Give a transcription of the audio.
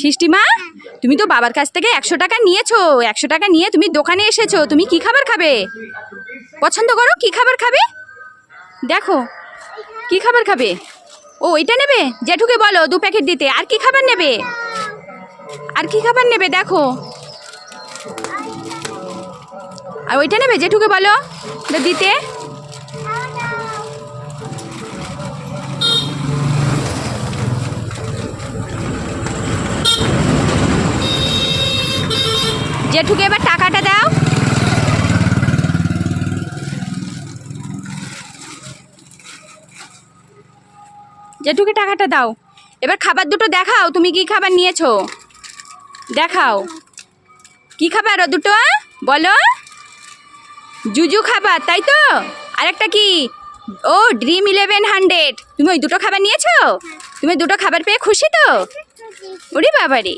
সৃষ্টিমা, তুমি তো বাবার কাছ থেকে একশো টাকা নিয়েছো, একশো টাকা নিয়ে তুমি দোকানে এসেছ, তুমি কি খাবার খাবে? পছন্দ করো, কি খাবার খাবে? দেখো, কি খাবার খাবে? ও, এটা নেবে? জেঠুকে বলো, দু প্যাকেট দিতে, আর কি খাবার নেবে? আর কি খাবার নেবে, দেখো। আর ওইটা নেবে, জেঠুকে বলো দিতে। জেঠুকে এবার টাকাটা দাও। জেঠুকে টাকাটা দাও। এবার খাবার দুটো দেখাও, তুমি কি খাবার নিয়েছো? দেখাও। কি খাবার ও দুটো বলো। জুজু খাবার, তাই তো? আরেকটা কি? ও ড্রিম ইলেভেন হান্ড্রেড তুমি ওই দুটো খাবার নিয়েছো? তুমি দুটো খাবার পেয়ে খুশি তো? ওরে বাবারে।